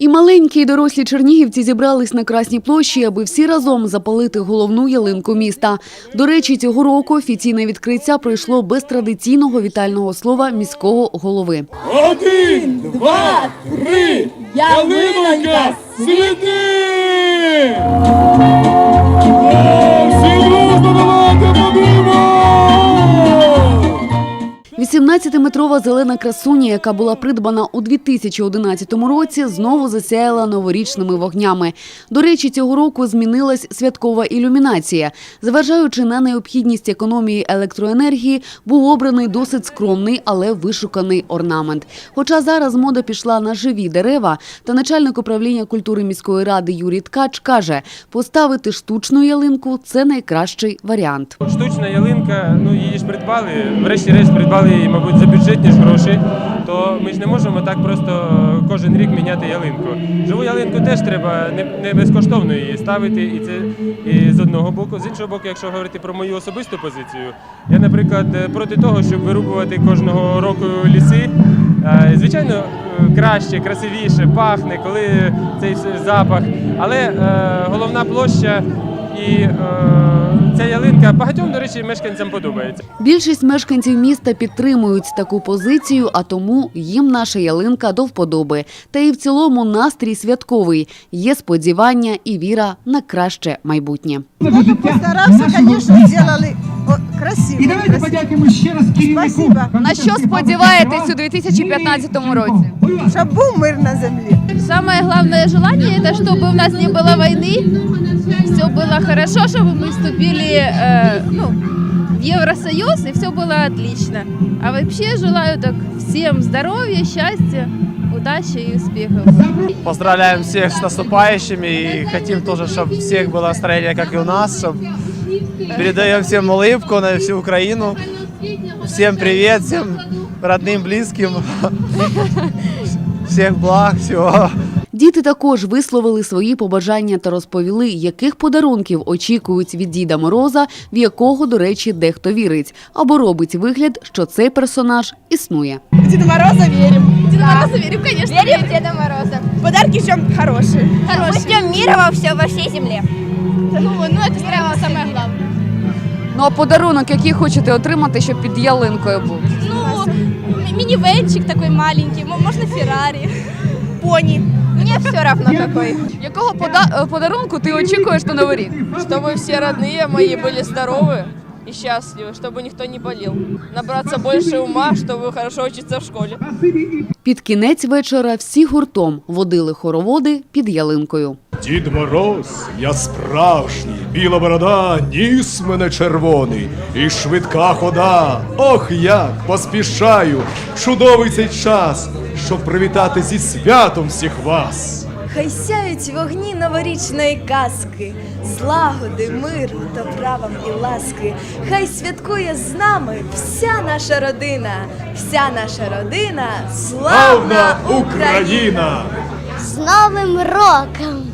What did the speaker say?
І маленькі, і дорослі чернігівці зібрались на Красній площі, аби всі разом запалити головну ялинку міста. До речі, цього року офіційне відкриття пройшло без традиційного вітального слова міського голови. Один, два, три, ялинка світи! 18-метрова зелена красуня, яка була придбана у 2011 році, знову засяяла новорічними вогнями. До речі, цього року змінилась святкова ілюмінація. Зважаючи на необхідність економії електроенергії, був обраний досить скромний, але вишуканий орнамент. Хоча зараз мода пішла на живі дерева, та начальник управління культури міської ради Юрій Ткач каже, поставити штучну ялинку це найкращий варіант. Штучна ялинка, ну її ж придбали, врешті-решт придбали її, мабуть, за бюджетні ж гроші. То ми ж не можемо так просто кожен рік міняти ялинку. Живу ялинку теж треба не, безкоштовно її ставити, і це і з одного боку. З іншого боку, якщо говорити про мою особисту позицію, я, наприклад, е, проти того, щоб вирубувати кожного року ліси. Е, Звичайно, е, краще, красивіше, пахне, коли цей запах. Але е, головна площа і е, ця ялинка багатьом, до речі, мешканцям подобається. Більшість мешканців міста підтримують таку позицію, а тому їм наша ялинка до вподоби. Та і в цілому настрій святковий. Є сподівання і віра на краще майбутнє. Постарався, конечно, сделали о, красиво. І давайте красиво. подякуємо ще раз керівнику. Спасибо. На що сподіваєтесь у 2015 році? Щоб був мир на землі. Самое главное желание это чтобы у нас не было войны, все было хорошо, чтобы мы вступили э, ну, в Евросоюз и все было отлично. А вообще желаю так всем здоровья, счастья, удачи и успехов. Поздравляем всех с наступающими и хотим тоже, чтобы у всех было настроение, как и у нас. Чтоб... Передаем всем улыбку на всю Украину. Всем привет, всем родным, близким. Всех благ, всего. Діти також висловили свої побажання та розповіли, яких подарунків очікують від Діда Мороза, в якого, до речі, дехто вірить, або робить вигляд, що цей персонаж існує. Деда Мороза верим. Деда Мороза верим, конечно. Верим в Деда Мороза. Подарки ждем хорошие. Хороший. мира во, все, во всей земле. Ну, ну это прямо самое главное. Ну а подарунок, який хочете отримати, щоб під ялинкою був? Ну, м- минивенчик такой маленький, мо- можно Феррари. Пони. Мне все равно какой. Якого пода- е, подарунку ти очікуєш на Новий рік? Чтобы все родные мои были здоровы и счастливы, чтобы никто не болел. Набраться больше ума, чтобы хорошо учиться в школе. Під кінець вечора всі гуртом водили хороводи під ялинкою. Дід Мороз, я справжній, біла борода, ніс мене червоний, і швидка хода. Ох, як поспішаю, чудовий цей час, щоб привітати зі святом всіх вас. Хай сяють вогні новорічної казки, злагоди, миру, добра вам і ласки. Хай святкує з нами вся наша родина, вся наша родина, славна! Україна! З Новим роком!